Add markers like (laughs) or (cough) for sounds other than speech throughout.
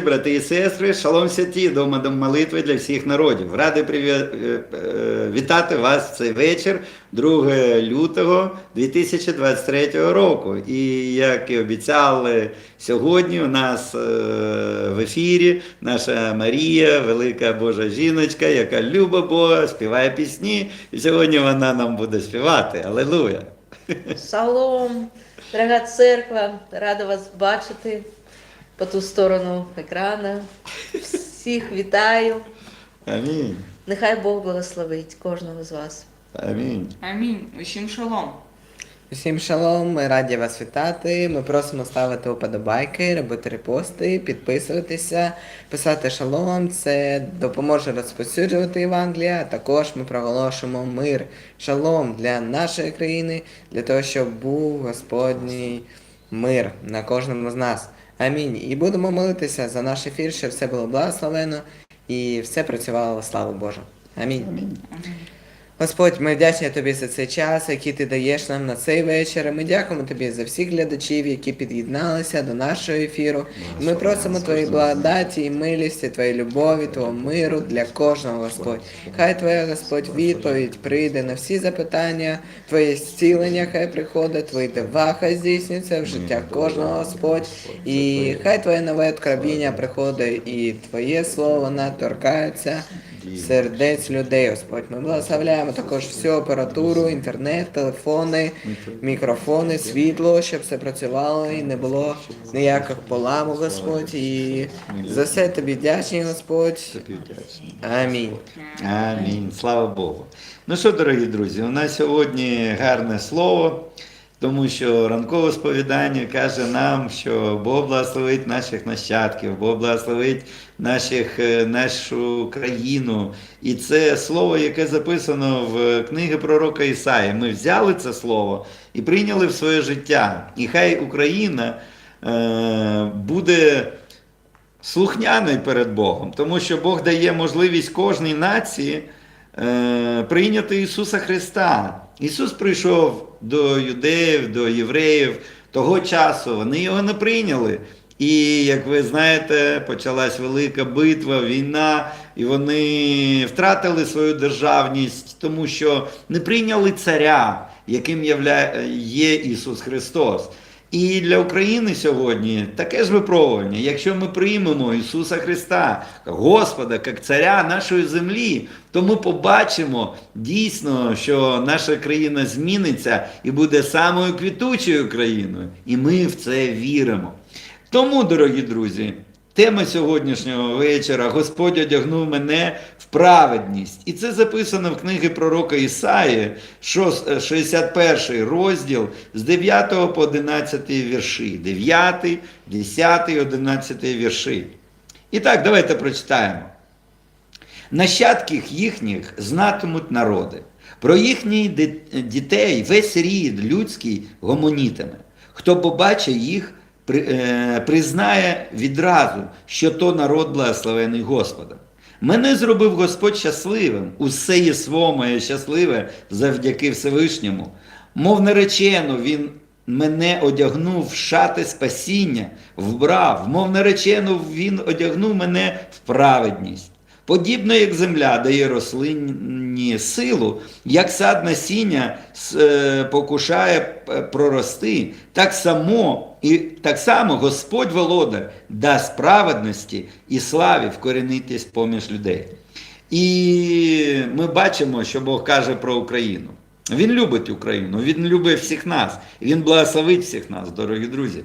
Брати і сестри, шалом святі, дома дом молитви для всіх народів. Радий приві- е, е, вітати вас в цей вечір, 2 лютого 2023 року. І як і обіцяли сьогодні, у нас е, в ефірі наша Марія, велика Божа жіночка, яка любить Бога, співає пісні. І сьогодні вона нам буде співати. Алелуя! Шалом, дорога церква, рада вас бачити по ту сторону екрана. Всіх вітаю. Амінь. Нехай Бог благословить кожного з вас. Амінь. Амінь. Усім шалом. Усім шалом, ми раді вас вітати. Ми просимо ставити уподобайки, робити репости, підписуватися, писати шалом. Це допоможе розповсюджувати Євангелія. а Також ми проголошуємо мир, шалом для нашої країни, для того, щоб був Господній мир на кожному з нас. Амінь. І будемо молитися за наш ефір, щоб все було благословено і все працювало слава Божа. Божу. Амінь. Амінь. Господь, ми вдячні тобі за цей час, який ти даєш нам на цей вечір. Ми дякуємо тобі за всіх глядачів, які під'єдналися до нашого ефіру. І Ми просимо твої благодаті і милісті, твоєї любові, твого миру для кожного, Господь. Хай твоя Господь відповідь прийде на всі запитання, твоє зцілення хай приходить, твої дива хай здійснюються в життя кожного, Господь. І хай твоє нове откровіння приходить, і твоє слово вона торкається сердець людей, Господь. Ми благословляємо також всю апаратуру, інтернет, телефони, мікрофони, світло, щоб все працювало і не було ніяких поламок, Господь. І за все тобі вдячні, Господь. Амінь. Амінь. Слава Богу. Ну що, дорогі друзі, у нас сьогодні гарне слово, тому що ранкове сповідання каже нам, що Бог благословить наших нащадків, Бог благословить наших, е, нашу країну. І це слово, яке записано в книгі пророка Ісаї. Ми взяли це слово і прийняли в своє життя. І хай Україна е, буде слухняний перед Богом, тому що Бог дає можливість кожній нації е, прийняти Ісуса Христа. Ісус прийшов до юдеїв, до євреїв того часу, вони його не прийняли. І, як ви знаєте, почалась велика битва, війна, і вони втратили свою державність, тому що не прийняли царя, яким є Ісус Христос. І для України сьогодні таке ж випробування. Якщо ми приймемо Ісуса Христа, Господа, як царя нашої землі, то ми побачимо дійсно, що наша країна зміниться і буде самою квітучою країною. І ми в це віримо. Тому, дорогі друзі, тема сьогоднішнього вечора Господь одягнув мене в праведність. І це записано в книгі пророка Ісаї, е, 61 розділ з 9 по 11 вірші. 9, 10, 11 вірші. І так, давайте прочитаємо. Нащадків їхніх знатимуть народи. Про їхніх дітей весь рід людський гомонітиме. Хто побачить їх, е, признає відразу, що то народ благословений Господом. Мене зробив Господь щасливим, усе єство моє щасливе завдяки Всевишньому. Мов наречену, він мене одягнув в шати спасіння, вбрав, мов наречену, він одягнув мене в праведність. Подібно як земля дає рослині силу, як сад насіння е, покушає е, прорости, так само і так само Господь володар дасть праведності і славі вкорінитись поміж людей. І ми бачимо, що Бог каже про Україну. Він любить Україну, він любить всіх нас, він благословить всіх нас, дорогі друзі.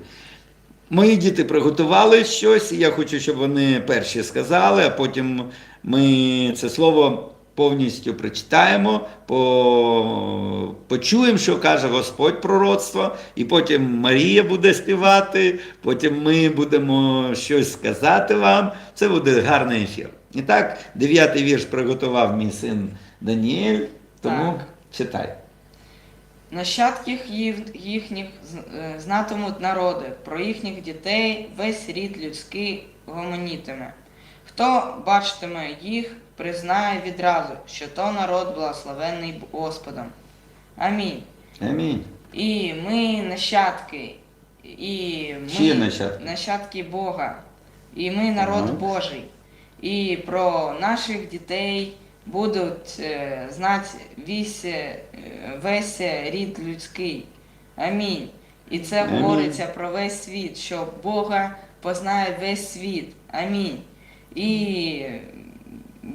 Мої діти приготували щось, і я хочу, щоб вони перші сказали, а потім ми це слово повністю прочитаємо, по... почуємо, що каже Господь пророцтво, і потім Марія буде співати, потім ми будемо щось сказати вам. Це буде гарний ефір. І так, дев'ятий вірш приготував мій син Даніель, тому Так. читай. Нащадків їхніх е, знатимуть народи, про їхніх дітей весь рід людський гомонітиме. Хто бачитиме їх, признає відразу, що то народ благословений Господом. Амінь. Амінь. І ми нащадки, і ми Чиї нащадки? нащадки Бога. і ми народ Ага. Божий. І про наших дітей будуть е, знати весь, е, весь рід людський. Амінь. І це Амінь. говориться про весь світ, що Бога познає весь світ. Амінь. І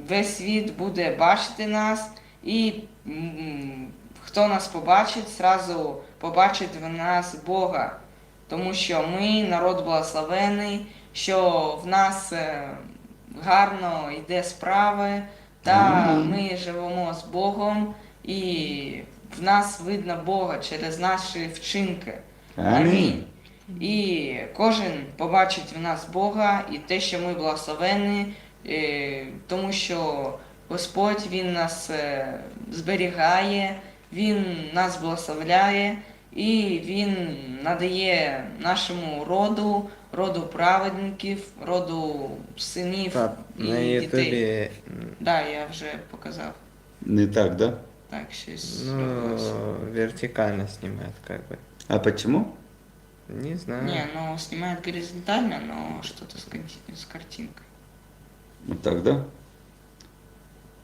весь світ буде бачити нас, і хто нас побачить, зразу побачить в нас Бога. Тому що ми народ благословений, що в нас е, гарно йде справи, та ми живемо з Богом, і в нас видно Бога через наші вчинки. Амінь. І кожен побачить в нас Бога і те, що ми благословені, тому що Господь Він нас е, зберігає, Він нас благословляє і Він надає нашому роду, роду праведників, роду синів Пап, і на дітей. Да, я вже показав. Не так, да? Так, щось. ну, вертикально снимает, как бы. А почему? Не знаю. Не, ну снимает горизонтально, но что-то с, с картинкой. Отак, да?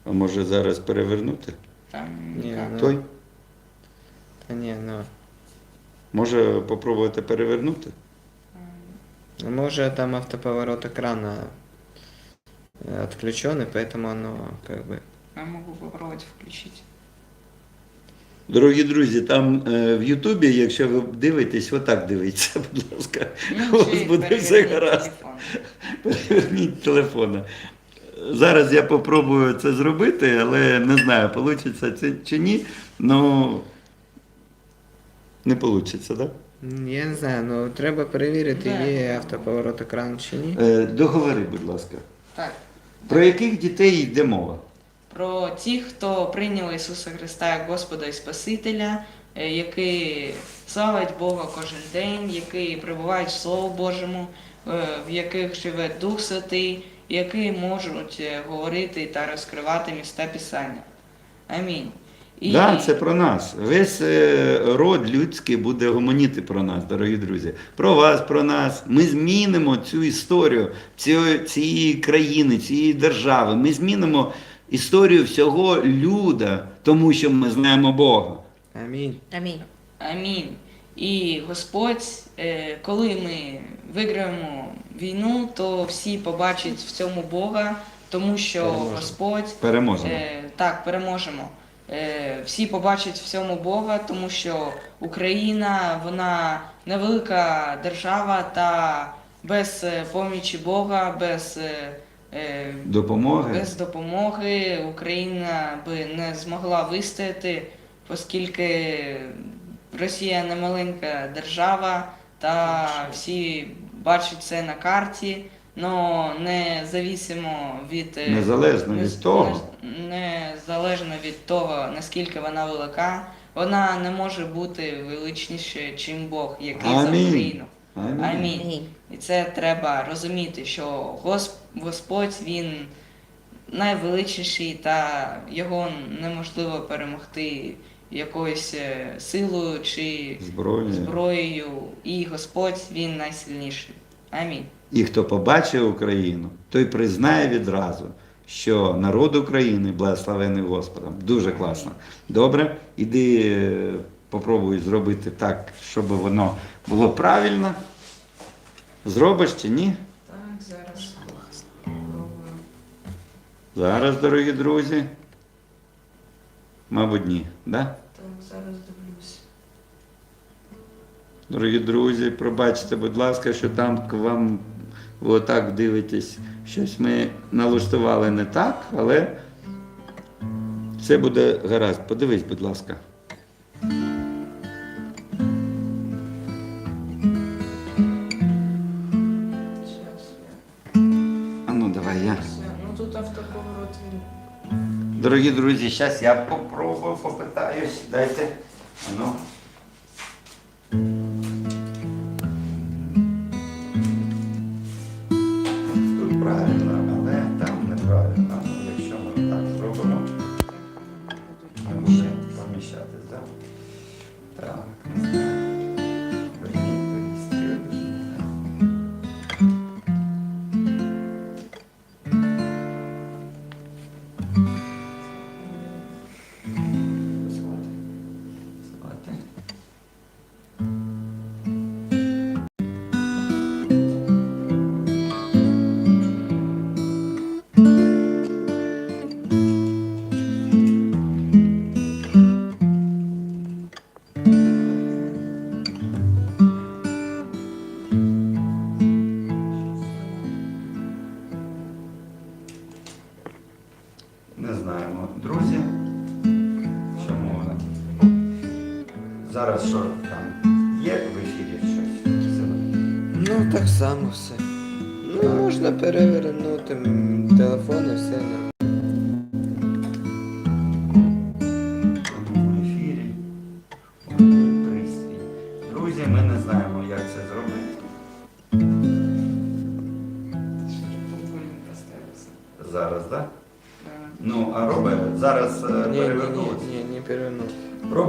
А може зараз перевернути? Там Не, никак. ну, Той? Та ні, ну, Може попробувати перевернути? ну, може там автоповорот экрана э, отключен, и поэтому оно как бы... Я могу попробовать включить. Дорогі друзі, там е, в Ютубі, якщо ви дивитесь, отак дивіться, (laughs) будь ласка. У вас чи буде все переверніть гаразд. телефон. Переверніть телефона. Зараз я попробую це зробити, але не знаю, вийде це чи ні. Ну не вийде, так? Да? Я не знаю, ну треба перевірити, Да. є автоповорот екрану чи ні. Е, договори, будь ласка. Так. Про яких дітей йде мова? Про тих, хто прийняв Ісуса Христа як Господа і Спасителя, е, які славить Бога кожен день, які перебувають в Слову Божому, в яких живе Дух Святий, які можуть е, говорити та розкривати міста Писання. Амінь. І... Да, це про нас. Весь е, род людський буде гомоніти про нас, дорогі друзі. Про вас, про нас. Ми змінимо цю історію цієї, цієї країни, цієї держави. Ми змінимо історію всього люда, тому що ми знаємо Бога. Амінь. Амінь. Амінь. І Господь, е, коли ми виграємо війну, то всі побачать в цьому Бога, тому що Переможемо. Господь Переможемо. Е, так, переможемо. Е, всі побачать в цьому Бога, тому що Україна вона невелика держава та без помічі Бога, без, Допомоги. без допомоги Україна би не змогла вистояти, оскільки Росія не маленька держава, та всі бачать це на карті, але не завісимо від е, Незалежно не- від того. Незалежно від того, наскільки вона велика, вона не може бути величніше, чим Бог, який за Україну. Амінь. Амінь. Амінь. І це треба розуміти, що Гос- Господь він найвеличніший, та його неможливо перемогти якоюсь е, силою чи Зброю. зброєю. І Господь він найсильніший. Амінь. І хто побачить Україну, той признає відразу, що народ України благословений Господом. Дуже класно. Добре, іди е, попробуй зробити так, щоб воно було правильно. Зробиш чи ні? Так, зараз. Зараз, дорогі друзі. Мабуть, ні. Да? Так, зараз дивлюсь. Дорогі друзі, пробачте, будь ласка, що там к вам ви отак дивитесь. Щось ми налаштували не так, але все буде гаразд. Подивись, будь ласка. А ну давай я. Ну. Дорогі друзі, зараз я попробую, попитаюсь. Дайте. Ну.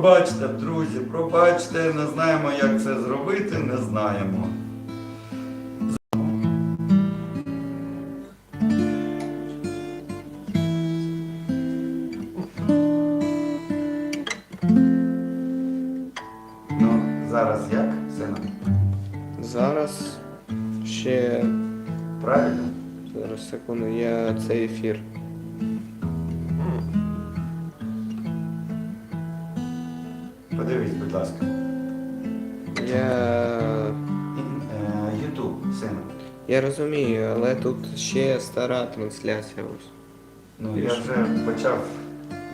Пробачте, друзі, пробачте, не знаємо, як це зробити, не знаємо. Ну, зараз як, сина? Зараз ще. Правильно? Зараз секунду, я цей ефір. Подивись, будь ласка. Я. Е, Ютуб, сина. Я розумію, але тут ще стара трансляція ось. Ну, я вже почав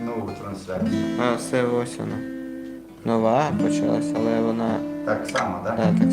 нову трансляцію. А, все ось вона. Нова почалась, але вона. Так само, так? Да, так само.